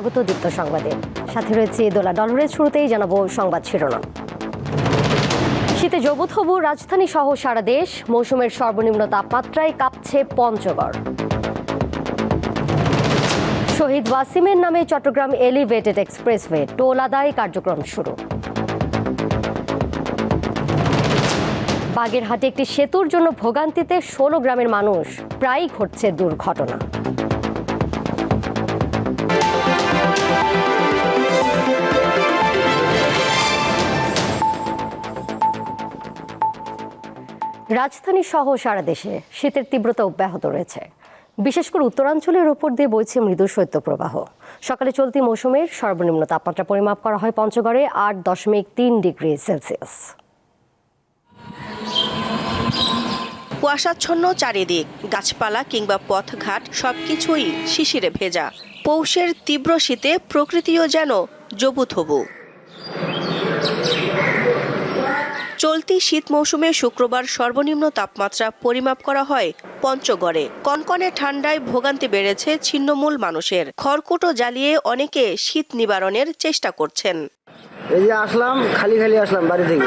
স্বাগত দীপ্ত সংবাদে। সাথে রয়েছে দোলা ডলরের শুরুতেই জানাব সংবাদ শিরোনাম। শীতে হবু রাজধানী সহ সারা দেশ, মৌসুমের সর্বনিম্ন তাপমাত্রায় কাঁপছে পঞ্চগড়। শহীদ ওয়াসিমের নামে চট্টগ্রাম এলিভেটেড এক্সপ্রেসওয়ে, টোল আদায় কার্যক্রম শুরু। বাগেরহাটে একটি সেতুর জন্য ভোগান্তিতে ষোলো গ্রামের মানুষ, প্রায়ই ঘটছে দুর্ঘটনা। রাজধানী সহ সারা দেশে শীতের তীব্রতা অব্যাহত রয়েছে। বিশেষ করে উত্তরাঞ্চলের উপর দিয়ে বইছে মৃদু শৈত্যপ্রবাহ। সকালে চলতি মৌসুমের সর্বনিম্ন তাপমাত্রা পরিমাপ করা হয় পঞ্চগড়ে আট দশমিক তিন ডিগ্রি সেলসিয়াস। কুয়াশাচ্ছন্ন চারিদিক, গাছপালা কিংবা পথঘাট সবকিছুই শিশিরে ভেজা। পৌষের তীব্র শীতে প্রকৃতিও যেন জবুথবু চলতি শীত মৌসুমে শুক্রবার সর্বনিম্ন তাপমাত্রা পরিমাপ করা হয় পঞ্চগড়ে। কনকনে ঠান্ডায় ভোগান্তি বেড়েছে ছিন্নমূল মানুষের। খড়কুটো জ্বালিয়ে অনেকে শীত নিবারণের চেষ্টা করছেন। এই যে আসলাম খালি খালি আসলাম বাড়ি থেকে।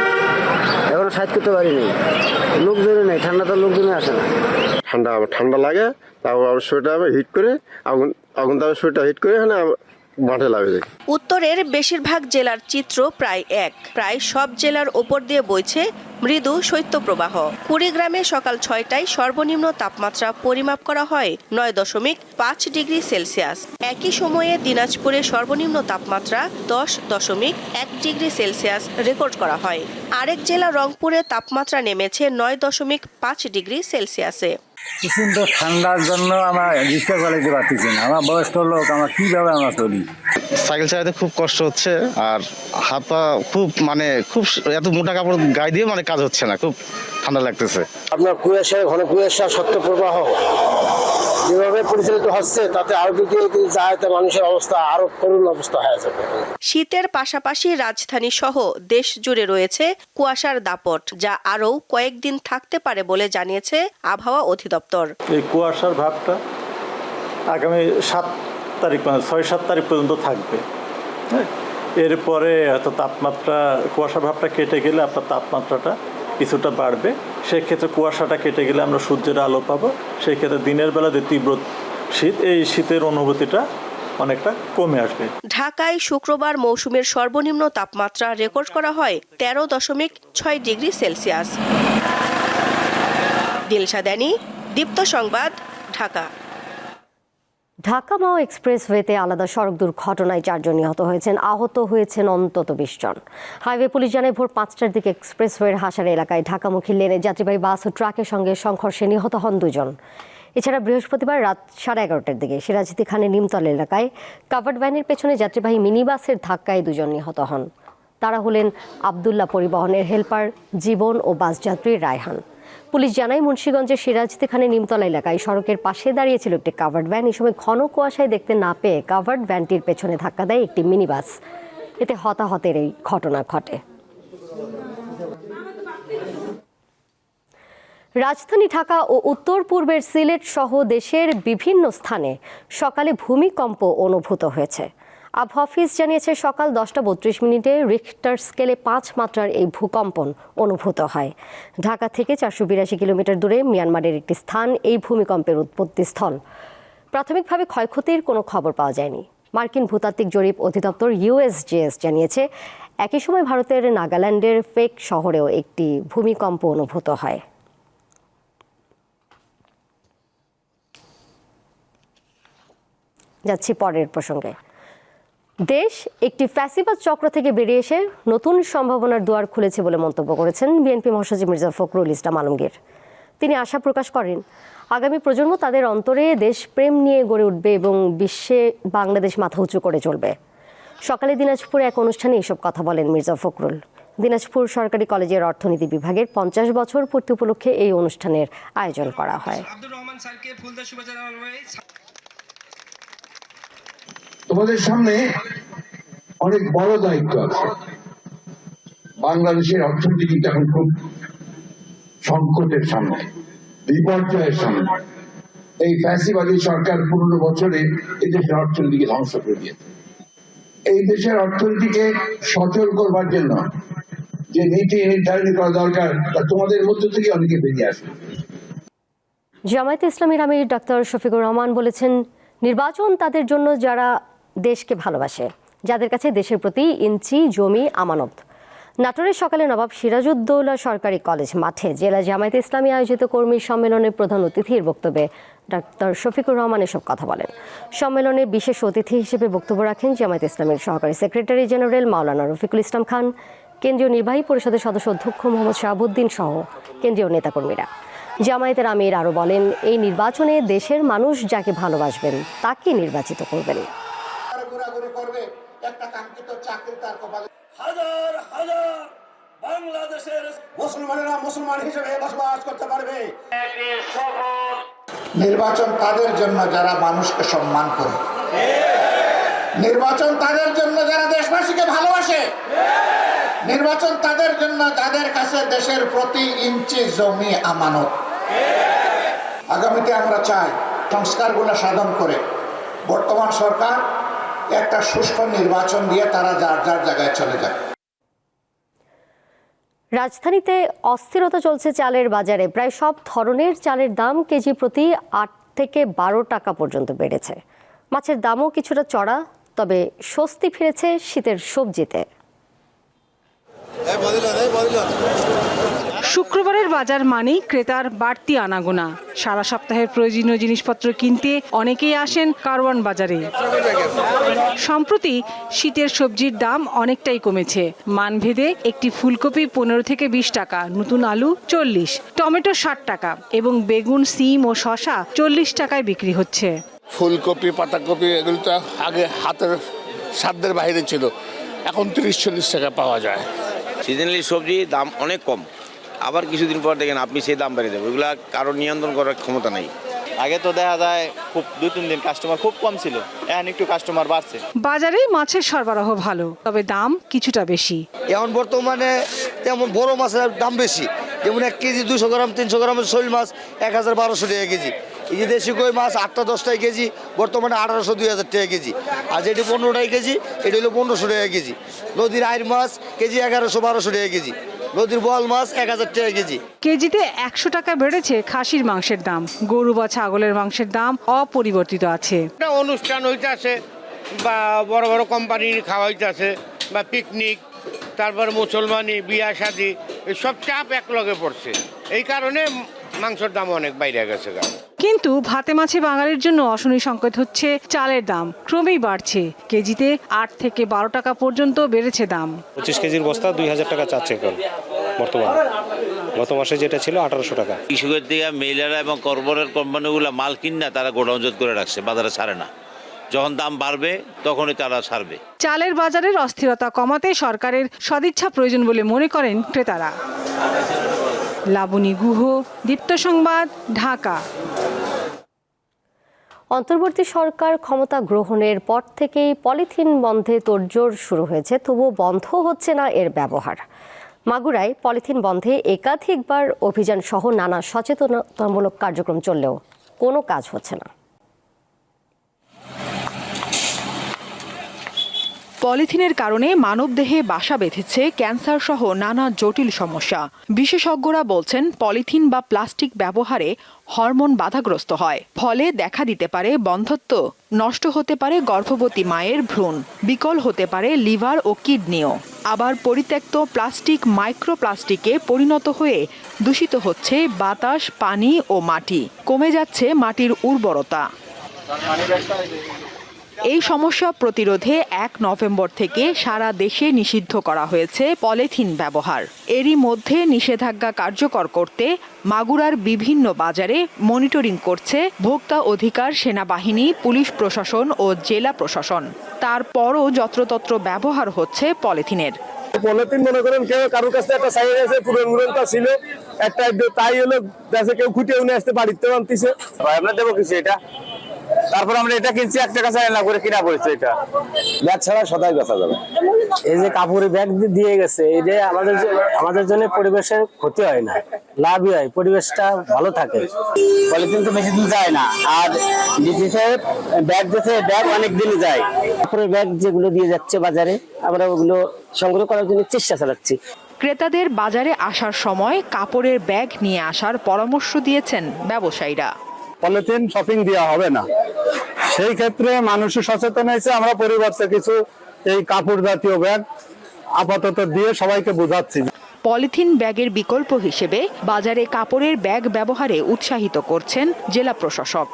এখনও সাইড করতে পারিনি। লোকজনই নেই ঠান্ডা তো লোকজনই আসে না। ঠান্ডা ঠান্ডা লাগে তারপর আবার সোয়েটার আবার হিট করে আগুন আগুন তারপর সোয়েটার হিট করে এখানে মাঠে যায় উত্তরের বেশিরভাগ জেলার চিত্র প্রায় এক। প্রায় সব জেলার ওপর দিয়ে বইছে মৃদু শৈত্যপ্রবাহ। কুড়িগ্রামে সকাল ছয়টায় সর্বনিম্ন তাপমাত্রা পরিমাপ করা হয় নয় দশমিক পাঁচ ডিগ্রি সেলসিয়াস। একই সময়ে দিনাজপুরে সর্বনিম্ন তাপমাত্রা দশ দশমিক এক ডিগ্রি সেলসিয়াস রেকর্ড করা হয়। আরেক জেলা রংপুরে তাপমাত্রা নেমেছে নয় দশমিক পাঁচ ডিগ্রি সেলসিয়াসে। প্রচণ্ড ঠান্ডার জন্য আমার রিক্সা চালাইতে পারতেছি না। আমার বয়স্ক লোক, আমার কীভাবে আমরা চলি? সাইকেল চালাতে খুব কষ্ট হচ্ছে আর হাত পা খুব মানে খুব এত মোটা কাপড় গায়ে দিয়ে মানে কাজ হচ্ছে না, খুব ঠান্ডা লাগতেছে। আপনার কুয়াশা ঘন কুয়াশা সত্য প্রবাহ। যেভাবে পরিচালিত হচ্ছে তাতে আরও যদি যায় তা মানুষের অবস্থা আরও করুণ অবস্থা হয়ে যাবে। শীতের পাশাপাশি রাজধানী সহ দেশ জুড়ে রয়েছে কুয়াশার দাপট যা আরও কয়েকদিন থাকতে পারে বলে জানিয়েছে আবহাওয়া অধিদপ্তর। এই কুয়াশার ভাবটা আগামী সাত তারিখ মানে ছয় সাত তারিখ পর্যন্ত থাকবে। হ্যাঁ? এরপরে হয়তো তাপমাত্রা কুয়াশার ভাবটা কেটে গেলে আপনার তাপমাত্রাটা কিছুটা বাড়বে। সেক্ষেত্রে কুয়াশাটা কেটে গেলে আমরা সূর্যের আলো পাবো। সেই ক্ষেত্রে দিনের বেলাতে তীব্র শীত, এই শীতের অনুভূতিটা অনেকটা কমে আসবে। ঢাকায় শুক্রবার মৌসুমের সর্বনিম্ন তাপমাত্রা রেকর্ড করা হয় তেরো দশমিক ছয় ডিগ্রি সেলসিয়াস। দিলশা দেনি দীপ্ত সংবাদ, ঢাকা। ঢাকা মাও এক্সপ্রেসওয়েতে আলাদা সড়ক দুর্ঘটনায় চারজন নিহত হয়েছেন, আহত হয়েছেন অন্তত বিশ জন। হাইওয়ে পুলিশ জানায় ভোর পাঁচটার দিকে এক্সপ্রেসওয়ের হাসার এলাকায় ঢাকামুখী লেনে যাত্রীবাহী বাস ও ট্রাকের সঙ্গে সংঘর্ষে নিহত হন দুজন। এছাড়া বৃহস্পতিবার রাত সাড়ে এগারোটার দিকে সিরাজদি খানের নিমতল এলাকায় কাভার্ড ভ্যানের পেছনে যাত্রীবাহী মিনি বাসের ধাক্কায় দুজন নিহত হন। তারা হলেন আবদুল্লাহ পরিবহনের হেলপার, জীবন ও বাস যাত্রী রায়হান। পুলিশ জানায়, মুন্সীগঞ্জের সিরাজদি খানের নিমতলা এলাকায় সড়কের পাশে দাঁড়িয়েছিল একটি কাভার্ড ভ্যান এই সময় ঘন কুয়াশায় দেখতে না পেয়ে কাভার্ড ভ্যানটির পেছনে ধাক্কা দেয় একটি মিনিবাস এতে হতাহতের এই ঘটনা ঘটে। রাজধানী ঢাকা ও উত্তর পূর্বের সিলেট সহ দেশের বিভিন্ন স্থানে সকালে ভূমিকম্প অনুভূত হয়েছে। আবহাওয়া অফিস জানিয়েছে, সকাল দশটা বত্রিশ মিনিটে রিক্টার স্কেলে পাঁচ মাত্রার এই ভূকম্পন অনুভূত হয়। ঢাকা থেকে চারশো বিরাশি কিলোমিটার দূরে মিয়ানমারের একটি স্থান এই ভূমিকম্পের উৎপত্তিস্থল প্রাথমিকভাবে ক্ষয়ক্ষতির কোনো খবর পাওয়া যায়নি। মার্কিন ভূতাত্ত্বিক জরিপ অধিদপ্তর ইউএসজিএস জানিয়েছে, একই সময় ভারতের নাগাল্যান্ডের ফেক শহরেও একটি ভূমিকম্প অনুভূত হয়। যাচ্ছি পরের প্রসঙ্গে। দেশ একটি ফ্যাসিবাদ চক্র থেকে বেরিয়ে এসে নতুন সম্ভাবনার দুয়ার খুলেছে বলে মন্তব্য করেছেন বিএনপি মহাসচিব মির্জা ফখরুল ইসলাম আলমগীর। তিনি আশা প্রকাশ করেন, আগামী প্রজন্ম তাদের অন্তরে দেশপ্রেম নিয়ে গড়ে উঠবে এবং বিশ্বে বাংলাদেশ মাথা উঁচু করে চলবে। সকালে দিনাজপুরে এক অনুষ্ঠানে এসব কথা বলেন মির্জা ফখরুল। দিনাজপুর সরকারি কলেজের অর্থনীতি বিভাগের পঞ্চাশ বছর পূর্তি উপলক্ষে এই অনুষ্ঠানের আয়োজন করা হয়। তোমাদের সামনে অনেক বড় দায়িত্ব আছে। বাংলাদেশের অর্থনীতি কিন্তু এখন খুব সংকটের সামনে, বিপর্যয়ের সামনে। এই ফ্যাসিবাদী সরকার পনেরো বছরে এই দেশের অর্থনীতিকে ধ্বংস করে দিয়েছে। এই দেশের অর্থনীতিকে সচল করবার জন্য যে নীতি নির্ধারণ করা দরকার, তা তোমাদের মধ্য থেকে অনেকে বেরিয়ে আসবে। জামায়াতে ইসলামীর আমির ডাক্তার শফিকুর রহমান বলেছেন, নির্বাচন তাদের জন্য যারা দেশকে ভালোবাসে, যাদের কাছে দেশের প্রতি ইঞ্চি জমি আমানত। নাটোরের সকালে নবাব সিরাজউদ্দৌলা সরকারি কলেজ মাঠে জেলা জামায়াতে ইসলামী আয়োজিত কর্মী সম্মেলনে প্রধান অতিথির বক্তব্যে ডাক্তার শফিকুর রহমান এসব কথা বলেন। সম্মেলনে বিশেষ অতিথি হিসেবে বক্তব্য রাখেন জামায়াতে ইসলামীর সহকারী সেক্রেটারি জেনারেল মাওলানা রফিকুল ইসলাম খান, কেন্দ্রীয় নির্বাহী পরিষদের সদস্য অধ্যক্ষ মোহাম্মদ শাহাবুদ্দিন সহ কেন্দ্রীয় নেতাকর্মীরা। জামায়াতের আমির আরও বলেন, এই নির্বাচনে দেশের মানুষ যাকে ভালোবাসবেন, তাকে নির্বাচিত করবেন। ঘোরাঘুরি করবে একটা কাঙ্ক্ষিত চাকরি তার কপালে। হাজার হাজার বাংলাদেশের মুসলমানেরা মুসলমান হিসেবে বসবাস করতে পারবে। নির্বাচন তাদের জন্য যারা মানুষকে সম্মান করে। নির্বাচন তাদের জন্য যারা দেশবাসীকে ভালোবাসে। নির্বাচন তাদের জন্য যাদের কাছে দেশের প্রতি ইঞ্চি জমি আমানত। আগামীতে আমরা চাই সংস্কারগুলো সাধন করে। বর্তমান সরকার একটা সুষ্ঠু নির্বাচন দিয়ে তারা যার যার জায়গায় চলে যায়। রাজধানীতে অস্থিরতা চলছে চালের বাজারে। প্রায় সব ধরনের চালের দাম কেজি প্রতি আট থেকে বারো টাকা পর্যন্ত বেড়েছে। মাছের দামও কিছুটা চড়া তবে স্বস্তি ফিরেছে শীতের সবজিতে। শুক্রবারের বাজার মানেই ক্রেতার বাড়তি আনাগোনা। সারা সপ্তাহের প্রয়োজনীয় জিনিসপত্র কিনতে অনেকেই আসেন কারওয়ান বাজারে। সম্প্রতি শীতের সবজির দাম অনেকটাই কমেছে। মানভেদে একটি ফুলকপি পনেরো থেকে বিশ টাকা নতুন আলু চল্লিশ টমেটো ষাট টাকা এবং বেগুন সিম ও শশা চল্লিশ টাকায় বিক্রি হচ্ছে। ফুলকপি পাতাকপি এগুলো তো আগে হাতের সাধ্যের বাইরে ছিল। এখন তিরিশ চল্লিশ টাকা পাওয়া যায়। সিজনালি সবজি দাম অনেক কম। আবার কিছুদিন পর দেখেন আপনি সেই দাম বেড়ে যাবে। ওগুলা কারও নিয়ন্ত্রণ করার ক্ষমতা নেই। আগে তো দেখা যায় খুব দুই তিন দিন কাস্টমার খুব কম ছিল। এখন একটু কাস্টমার বাড়ছে। বাজারে মাছের সরবরাহ ভালো তবে দাম কিছুটা বেশি। এখন বর্তমানে তেমন বড় মাছের দাম বেশি। যেমন এক কেজি দুশো গ্রাম তিনশো গ্রামের শৈল মাছ এক হাজার বারোশো টাকা কেজি। এই যে দেশি কই মাছ আটটা দশটায় কেজি বর্তমানে আঠারোশো দুই হাজার টাকা কেজি। আর যেটি পনেরোটাই কেজি এটি হলো পনেরোশো টাকা কেজি। নদীর আইর মাছ কেজি এগারোশো বারোশো টাকা কেজি। নদীর বল মাছ এক হাজার টাকা কেজি। কেজিতে একশো টাকা বেড়েছে খাসির মাংসের দাম। গরু বা ছাগলের মাংসের দাম অপরিবর্তিত আছে। একটা অনুষ্ঠান হইতেছে বা বড় বড় কোম্পানির খাওয়া হইতেছে বা পিকনিক তারপর মুসলমানি বিয়া শাদি সব চাপ এক লগে পড়ছে। এই কারণে মাংসের দাম অনেক বাইরে গেছে গা। কিন্তু ভাতে মাছে বাঙালির জন্য অশনি সংকেত হচ্ছে চালের দাম। ক্রমেই বাড়ছে। কেজিতে আট থেকে বারো টাকা পর্যন্ত বেড়েছে দাম। পঁচিশ কেজির বস্তা দুই হাজার টাকা চাচ্ছে এখন বর্তমানে। গত মাসে যেটা ছিল আঠারোশো টাকা। কৃষকের দিকে মেয়েরা এবং কর্পোরেট কোম্পানিগুলো মাল কিনা তারা গোডাউনজত করে রাখছে বাজারে ছাড়ে না। যখন দাম বাড়বে তখনই তারা ছাড়বে। চালের বাজারের অস্থিরতা কমাতে সরকারের সদিচ্ছা প্রয়োজন বলে মনে করেন ক্রেতারা। লাবণী গুহ, দীপ্ত সংবাদ, ঢাকা। অন্তর্বর্তী সরকার ক্ষমতা গ্রহণের পর থেকেই পলিথিন বন্ধে তোড়জোড় শুরু হয়েছে, তবুও বন্ধ হচ্ছে না এর ব্যবহার। মাগুরায় পলিথিন বন্ধে একাধিকবার অভিযান সহ নানা সচেতনতামূলক কার্যক্রম চললেও কোনো কাজ হচ্ছে না। পলিথিনের কারণে মানবদেহে বাসা বেঁধেছে ক্যান্সার সহ নানা জটিল সমস্যা। বিশেষজ্ঞরা বলছেন, পলিথিন বা প্লাস্টিক ব্যবহারে হরমোন বাধাগ্রস্ত হয়। ফলে দেখা দিতে পারে বন্ধত্ব নষ্ট হতে পারে গর্ভবতী মায়ের ভ্রূণ, বিকল হতে পারে লিভার ও কিডনিও। আবার পরিত্যক্ত প্লাস্টিক মাইক্রোপ্লাস্টিকে পরিণত হয়ে দূষিত হচ্ছে বাতাস, পানি ও মাটি। কমে যাচ্ছে মাটির উর্বরতা। এই সমস্যা প্রতিরোধে এক নভেম্বর থেকে সারা দেশে নিষিদ্ধ করা হয়েছে পলিথিন ব্যবহার। এরই মধ্যে নিষেধাজ্ঞা কার্যকর করতে মাগুরার বিভিন্ন বাজারে মনিটরিং করছে ভোক্তা অধিকার সেনাবাহিনী পুলিশ প্রশাসন ও জেলা প্রশাসন। তারপরও যত্রতত্র ব্যবহার হচ্ছে পলিথিনের। পলিথিন মনে করেন কেউ কারোর কাছে একটা সাইড আছে পুরন মুরনটা ছিল। একটা তাই হলো দেশে কেউ খুঁটে উনি আসতে বাড়িতে আনতেছে। আমরা দেবো কিছু এটা? তারপর আমরা এটা কিনছি, এক টাকা চাই না করে কিনা পড়েছে এটা। ব্যাগ ছাড়া সদাই বেচা যাবে। এই যে কাপড়ের ব্যাগ দিয়ে গেছে এটা আমাদের আমাদের জন্য পরিবেশের ক্ষতি হয় না, লাভই হয়, পরিবেশটা ভালো থাকে। পলিথিন তো বেশি দিন যায় না, আর ডিসিসে ব্যাগ দিয়েছে, ব্যাগ অনেক দিন যায়। কাপড়ের ব্যাগ যেগুলো দিয়ে যাচ্ছে বাজারে, আমরা ওগুলো সংগ্রহ করার জন্য চেষ্টা চালাচ্ছি। ক্রেতাদের বাজারে আসার সময় কাপড়ের ব্যাগ নিয়ে আসার পরামর্শ দিয়েছেন ব্যবসায়ীরা। পলিথিন শপিং দেওয়া হবে না। সেই ক্ষেত্রে মানুষ সচেতন হয়েছে, আমরা পরিবর্তে কিছু এই কাপড় জাতীয় ব্যাগ আপাতত দিয়ে সবাইকে বোঝাচ্ছি। পলিথিন ব্যাগের বিকল্প হিসেবে বাজারে কাপড়ের ব্যাগ ব্যবহারে উৎসাহিত করছেন জেলা প্রশাসক।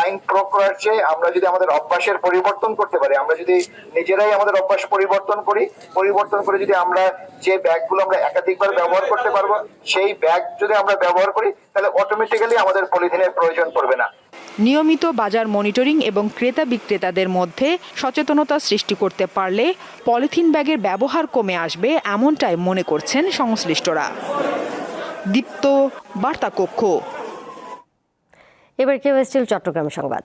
আইন প্রয়োগ করার চেয়ে আমরা যদি আমাদের অভ্যাসের পরিবর্তন করতে পারি, আমরা যদি নিজেরাই আমাদের অভ্যাস পরিবর্তন করি, পরিবর্তন করে যদি আমরা যে ব্যাগগুলো আমরা একাধিকবার ব্যবহার করতে পারব, সেই ব্যাগ যদি আমরা ব্যবহার করি, তাহলে অটোমেটিক্যালি আমাদের পলিথিনের প্রয়োজন পড়বে না। নিয়মিত বাজার মনিটরিং এবং ক্রেতা বিক্রেতাদের মধ্যে সচেতনতা সৃষ্টি করতে পারলে পলিথিন ব্যাগের ব্যবহার কমে আসবে এমনটাই মনে করছেন সংশ্লিষ্টরা। দীপ্ত, বার্তা কক্ষ। এবার কেউ স্টিল, চট্টগ্রাম সংবাদ।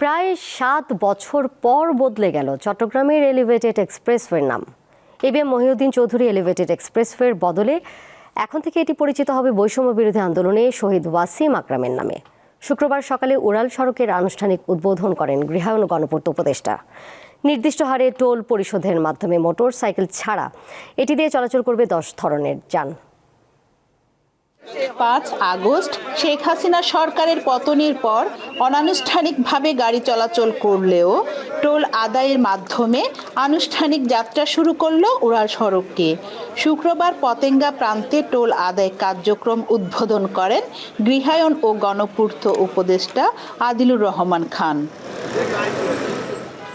প্রায় সাত বছর পর বদলে গেল চট্টগ্রামের এলিভেটেড এক্সপ্রেসওয়ের নাম। এবিএম মহিউদ্দিন চৌধুরী এলিভেটেড এক্সপ্রেসওয়ের বদলে এখন থেকে এটি পরিচিত হবে বৈষম্য বিরোধী আন্দোলনে শহীদ ওয়াসিম আকরামের নামে। শুক্রবার সকালে উড়াল সড়কের আনুষ্ঠানিক উদ্বোধন করেন গৃহায়ণ গণপূর্ত উপদেষ্টা। নির্দিষ্ট হারে টোল পরিশোধের মাধ্যমে মোটর সাইকেল ছাড়া এটি দিয়ে চলাচল করবে দশ ধরনের যান। পাঁচ আগস্ট শেখ হাসিনা সরকারের পতনের পর অনানুষ্ঠানিকভাবে গাড়ি চলাচল করলেও টোল আদায়ের মাধ্যমে আনুষ্ঠানিক যাত্রা শুরু করল উড়াল সড়কটি শুক্রবার পতেঙ্গা প্রান্তে টোল আদায় কার্যক্রম উদ্বোধন করেন গৃহায়ণ ও গণপূর্ত উপদেষ্টা আদিলুর রহমান খান।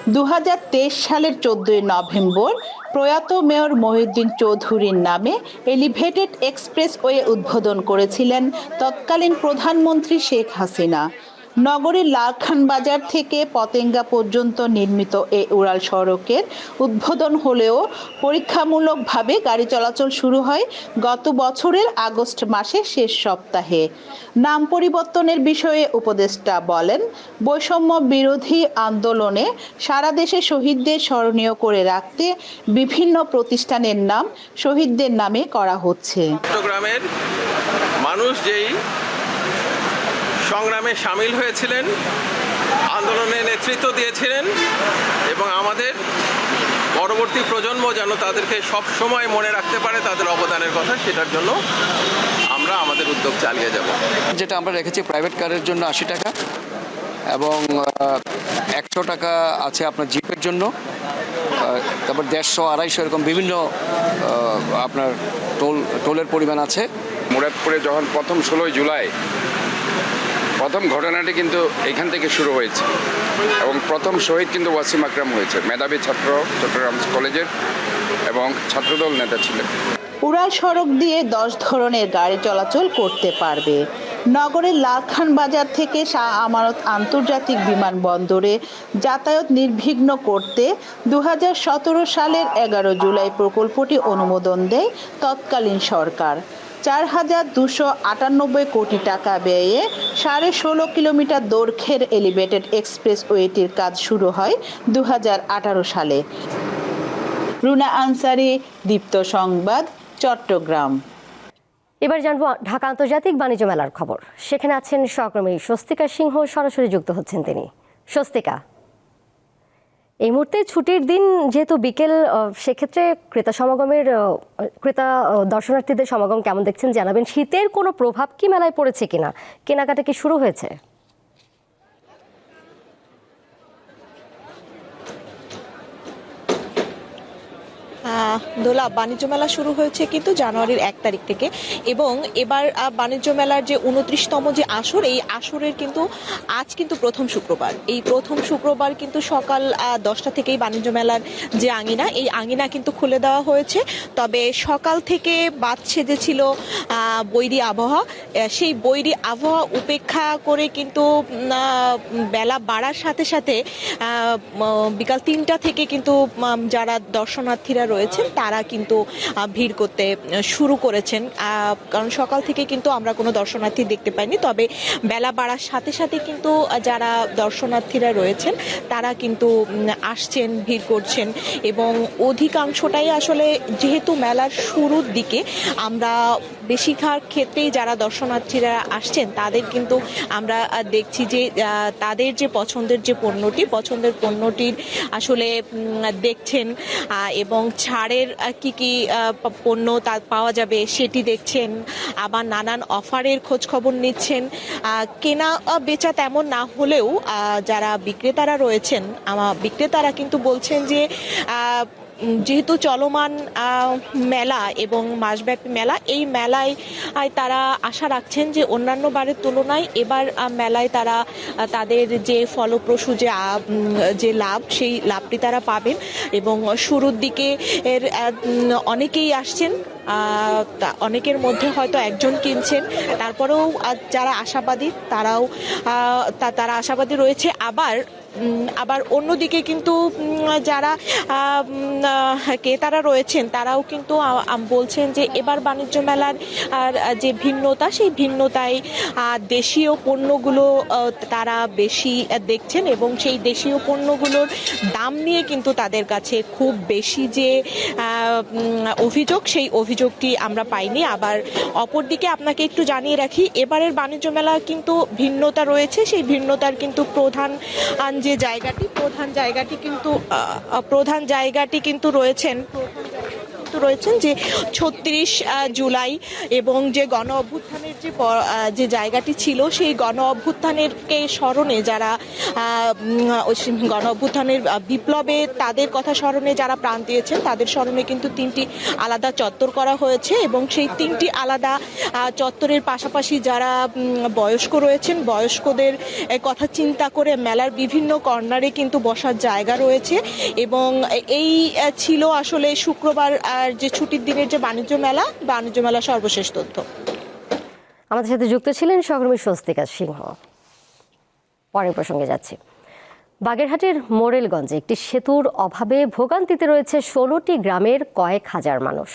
দু হাজার তেইশ সালের চোদ্দই নভেম্বর প্রয়াত মেয়র মহিউদ্দিন চৌধুরীর নামে এলিভেটেড এক্সপ্রেসওয়ে উদ্বোধন করেছিলেন তৎকালীন প্রধানমন্ত্রী শেখ হাসিনা। নগরীর লালখান বাজার থেকে পতেঙ্গা পর্যন্ত নির্মিত এই উড়াল সড়কের উদ্বোধন হলেও পরীক্ষামূলকভাবে গাড়ি চলাচল শুরু হয় গত বছরের আগস্ট মাসের শেষ সপ্তাহে। নাম পরিবর্তনের বিষয়ে উপদেষ্টা বলেন, বৈষম্য বিরোধী আন্দোলনে সারা দেশে শহীদদের স্মরণীয় করে রাখতে বিভিন্ন প্রতিষ্ঠানের নাম শহীদদের নামে করা হচ্ছে। চট্টগ্রামের মানুষ যেই সংগ্রামে সামিল হয়েছিলেন আন্দোলনে নেতৃত্ব দিয়েছিলেন এবং আমাদের পরবর্তী প্রজন্ম যেন তাদেরকে সব সময় মনে রাখতে পারে তাদের অবদানের কথা সেটার জন্য আমরা আমাদের উদ্যোগ চালিয়ে যাব। যেটা আমরা রেখেছি প্রাইভেট কারের জন্য আশি টাকা এবং একশো টাকা আছে আপনার জিপের জন্য তারপর দেড়শো আড়াইশো এরকম বিভিন্ন আপনার টোল টোলের পরিমাণ আছে। মুরাদপুরে যখন প্রথম ষোলোই জুলাই প্রথম ঘটনাটি কিন্তু এখান থেকে শুরু হয়েছে। এবং প্রথম শহীদ কিন্তু ওয়াসিম আকরাম হয়েছে, মেধাবী ছাত্র চট্টগ্রাম কলেজের এবং ছাত্রদল নেতা ছিলেন। উড়াল সড়ক দিয়ে দশ ধরনের গাড়ি চলাচল করতে পারবে। নগরের লালখান বাজার থেকে শাহ আমানত আন্তর্জাতিক বিমানবন্দরে যাতায়াত নির্বিঘ্ন করতে দু হাজার সতেরো সালের এগারো জুলাই প্রকল্পটি অনুমোদন দেয় তৎকালীন সরকার। চার হাজার দুশো আটানব্বই কোটি টাকা ব্যয়ে সাড়ে ষোলো কিলোমিটার দৈর্ঘ্যের এলিভেটেড এক্সপ্রেস এক্সপ্রেসওয়েটির কাজ শুরু হয় দু হাজার আঠারো সালে। রুনা আনসারি, দীপ্ত সংবাদ, চট্টগ্রাম। এবার জানব ঢাকা আন্তর্জাতিক বাণিজ্য মেলার খবর। সেখানে আছেন সহকর্মী স্বস্তিকা সিংহ, সরাসরি যুক্ত হচ্ছেন তিনি। স্বস্তিকা এই মুহূর্তে ছুটির দিন যেহেতু বিকেল সেক্ষেত্রে ক্রেতা সমাগমের ক্রেতা দর্শনার্থীদের সমাগম কেমন দেখছেন জানাবেন। শীতের কোনো প্রভাব কি মেলায় পড়েছে কিনা? কেনাকাটা কি শুরু হয়েছে? দোলা বাণিজ্য মেলা শুরু হয়েছে কিন্তু জানুয়ারির এক তারিখ থেকে। এবং এবার বাণিজ্য মেলার যে উনত্রিশতম যে আসর এই আসরের কিন্তু আজ কিন্তু প্রথম শুক্রবার। এই প্রথম শুক্রবার কিন্তু সকাল দশটা থেকেই বাণিজ্য মেলার যে আঙিনা এই আঙিনা কিন্তু খুলে দেওয়া হয়েছে। তবে সকাল থেকে বাদ সেজেছিল আহ, বৈরী আবহাওয়া সেই বৈরী আবহাওয়া উপেক্ষা করে কিন্তু বেলা বাড়ার সাথে সাথে বিকাল তিনটা থেকে কিন্তু যারা দর্শনার্থীরা রয়েছেন, তারা কিন্তু ভিড় করতে শুরু করেছেন। কারণ সকাল থেকে কিন্তু আমরা কোনো দর্শনার্থী দেখতে পাইনি। তবে বেলা বাড়ার সাথে সাথে কিন্তু যারা দর্শনার্থীরা রয়েছেন, তারা কিন্তু আসছেন, ভিড় করছেন। এবং অধিকাংশটাই আসলে, যেহেতু মেলার শুরুর দিকে আমরা বেশিরভাগ ক্ষেত্রেই যারা দর্শনার্থীরা আসছেন, তাদের কিন্তু আমরা দেখছি যে তাদের যে পছন্দের যে পণ্যটি, পছন্দের পণ্যটির আসলে দেখছেন এবং ছাড়ের কি কি পণ্য তা, পাওয়া যাবে সেটি দেখছেন, আবার নানান অফারের খোঁজ খবর নিচ্ছেন কেনা বেচা তেমন না হলেও যারা বিক্রেতারা রয়েছেন আমার বিক্রেতারা কিন্তু বলছেন যে যেহেতু চলমান মেলা এবং মাসব্যাপী মেলা, এই মেলায় তারা আশা রাখছেন যে অন্যান্য বারের তুলনায় এবার মেলায় তারা তাদের যে ফলপ্রসূ যে যে লাভ, সেই লাভটি তারা পাবেন এবং শুরুর দিকে এর অনেকেই আসছেন অনেকের মধ্যে হয়তো একজন কিনছেন, তারপরেও যারা আশাবাদী তারাও তারা আশাবাদী রয়েছে। আবার আবার অন্যদিকে কিন্তু যারা ক্রেতারা রয়েছেন, তারাও কিন্তু বলছেন যে এবার বাণিজ্য মেলার যে ভিন্নতা, সেই ভিন্নতায় দেশীয় পণ্যগুলো তারা বেশি দেখছেন এবং সেই দেশীয় পণ্যগুলোর দাম নিয়ে কিন্তু তাদের কাছে খুব বেশি যে অভিযোগ, সেই অভিযোগটি আমরা পাইনি। আবার অপরদিকে আপনাকে একটু জানিয়ে রাখি, এবারের বাণিজ্য মেলা কিন্তু ভিন্নতা রয়েছে, সেই ভিন্নতার কিন্তু প্রধান যে জায়গাটি প্রধান জায়গাটি কিন্তু প্রধান জায়গাটি কিন্তু রয়েছেন। প্রধান কিন্তু রয়েছেন যে ছত্রিশ জুলাই এবং যে গণ অভ্যুত্থানের যে যে জায়গাটি ছিল, সেই গণ অভ্যুত্থানের কে স্মরণে যারা গণ অভ্যুত্থানের বিপ্লবে তাদের কথা স্মরণে যারা প্রাণ দিয়েছেন, তাদের স্মরণে কিন্তু তিনটি আলাদা চত্বর করা হয়েছে এবং সেই তিনটি আলাদা চত্বরের পাশাপাশি যারা বয়স্ক রয়েছেন, বয়স্কদের কথা চিন্তা করে মেলার বিভিন্ন কর্নারে কিন্তু বসার জায়গা রয়েছে এবং এই ছিল আসলে শুক্রবার আর যে ছুটির দিনের যে বাণিজ্য মেলা বাণিজ্য মেলা সর্বশেষ তথ্য। আমাদের সাথে যুক্ত ছিলেন সহকর্মী স্বস্তিকা সিংহ। পরের প্রসঙ্গে যাচ্ছি। বাগেরহাটের মোরেলগঞ্জে একটি সেতুর অভাবে ভোগান্তিতে রয়েছে ষোলোটি গ্রামের কয়েক হাজার মানুষ।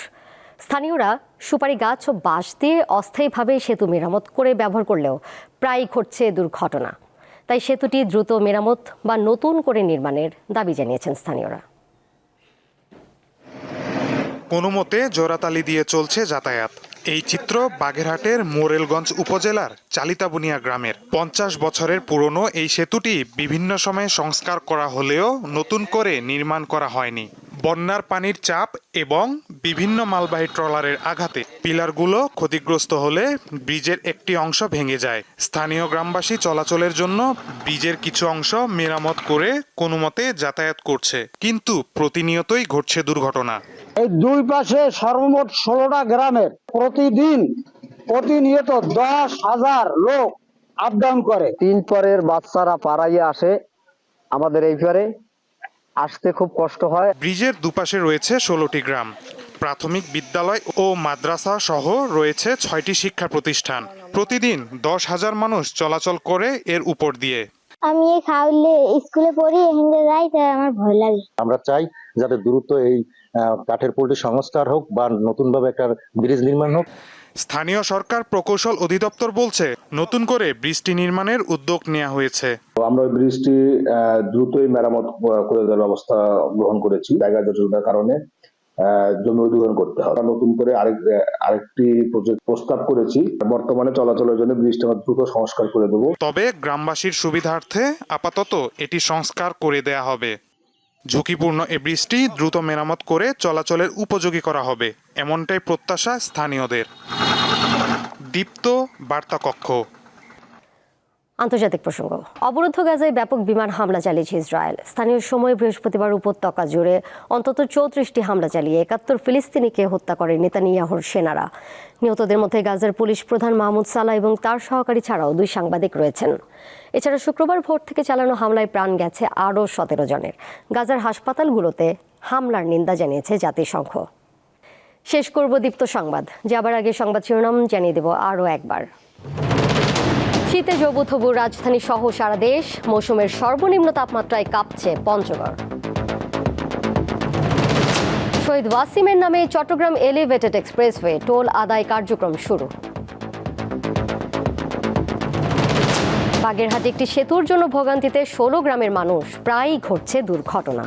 স্থানীয়রা সুপারি গাছ ও বাঁশ দিয়ে অস্থায়ীভাবে সেতু মেরামত করে ব্যবহার করলেও প্রায়ই ঘটছে দুর্ঘটনা। তাই সেতুটি দ্রুত মেরামত বা নতুন করে নির্মাণের দাবি জানিয়েছেন স্থানীয়রা। কোনো মতে জোড়াতালি দিয়ে চলছে যাতায়াত। এই চিত্র বাগেরহাটের মোরেলগঞ্জ উপজেলার চালিতাবুনিয়া গ্রামের। পঞ্চাশ বছরের পুরনো এই সেতুটি বিভিন্ন সময়ে সংস্কার করা হলেও নতুন করে নির্মাণ করা হয়নি। বন্যার পানির চাপ এবং বিভিন্ন মালবাহী ট্রলারের আঘাতে পিলারগুলো ক্ষতিগ্রস্ত হলে ব্রিজের একটি অংশ ভেঙে যায়। স্থানীয় গ্রামবাসী চলাচলের জন্য ব্রিজের কিছু অংশ মেরামত করে কোনো মতে যাতায়াত করছে কিন্তু প্রতিনিয়তই ঘটছে দুর্ঘটনা। এই দুই পাশে সর্বমোট ষোলোটা গ্রামের প্রতিদিন প্রতিনিয়ত দশ হাজার লোক আপ ডাউন করে। তিন পরের বাচ্চারা পাড়াইয়ে আসে আমাদের এই পারে। আসতে খুব কষ্ট হয়। ব্রিজের দুপাশে রয়েছে ষোলোটি গ্রাম। প্রাথমিক বিদ্যালয় ও মাদ্রাসা সহ রয়েছে ছয়টি শিক্ষা প্রতিষ্ঠান। প্রতিদিন দশ হাজার মানুষ চলাচল করে এর উপর দিয়ে। আমি এই খাউলে স্কুলে পড়ি এখানে যাই তাই আমার ভয় লাগে। আমরা চাই যাতে দ্রুত এই আহ, কাঠের পোলটি সংস্কার হোক বা নতুনভাবে একটা ব্রিজ নির্মাণ হোক। স্থানীয় সরকার প্রকৌশল অধিদপ্তর বলছে নতুন করে বৃষ্টি নির্মাণের উদ্যোগ নেওয়া হয়েছে। আমরা ওই ব্রিজটি দ্রুতই মেরামত করে দেওয়ার ব্যবস্থা গ্রহণ করেছি জায়গা জটিলতার কারণে জমি অধিগ্রহণ করতে আমরা নতুন করে আরেক আরেকটি প্রজেক্ট প্রস্তাব করেছি বর্তমানে চলাচলের জন্য ব্রিজটা আমরা দ্রুত সংস্কার করে দেবো। তবে গ্রামবাসীর সুবিধার্থে আপাতত এটি সংস্কার করে দেয়া হবে। ঝুঁকিপূর্ণ এ ব্রিজটি দ্রুত মেরামত করে চলাচলের উপযোগী করা হবে এমনটাই প্রত্যাশা স্থানীয়দের। দীপ্ত বার্তা কক্ষ আন্তর্জাতিক প্রসঙ্গ। অবরুদ্ধ গাজায় ব্যাপক বিমান হামলা চালিয়েছে ইসরায়েল। স্থানীয় সময় বৃহস্পতিবার উপত্যকা জুড়ে অন্তত চৌত্রিশটি হামলা চালিয়ে একাত্তর ফিলিস্তিনিকে হত্যা করে নেতানিয়াহুর সেনারা। নিহতদের মধ্যে গাজার পুলিশ প্রধান মাহমুদ সালা এবং তার সহকারী ছাড়াও দুই সাংবাদিক রয়েছেন। এছাড়া শুক্রবার ভোর থেকে চালানো হামলায় প্রাণ গেছে আরও সতেরো জনের। গাজার হাসপাতালগুলোতে হামলার নিন্দা জানিয়েছে জাতিসংঘ। শেষ করব দীপ্ত সংবাদ। যাবার আগে সংবাদ শিরোনাম জানিয়ে দেব আরও একবার। শীতে জবুথবু রাজধানী সহ সারা দেশ, মৌসুমের সর্বনিম্ন তাপমাত্রায় কাঁপছে পঞ্চগড়। শহীদ ওয়াসিমের নামে চট্টগ্রাম এলিভেটেড এক্সপ্রেসওয়ে টোল আদায় কার্যক্রম শুরু। বাগেরহাটে একটি সেতুর জন্য ভোগান্তিতে ষোলো গ্রামের মানুষ, প্রায়ই ঘটছে দুর্ঘটনা।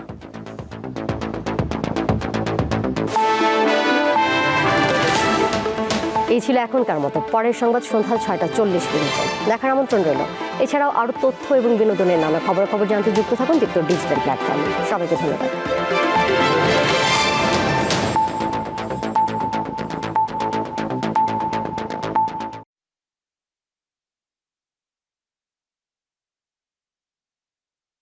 এই ছিল এখনকার মতো। পরের সংবাদ সন্ধ্যা ছয়টা চল্লিশ মিনিটে। দেখার আমন্ত্রণ রইল। এছাড়াও আরও তথ্য এবং বিনোদনের নানা খবর খবর জানতে যুক্ত থাকুন দীপ্ত ডিজিটাল প্ল্যাটফর্মে। সবাইকে ধন্যবাদ।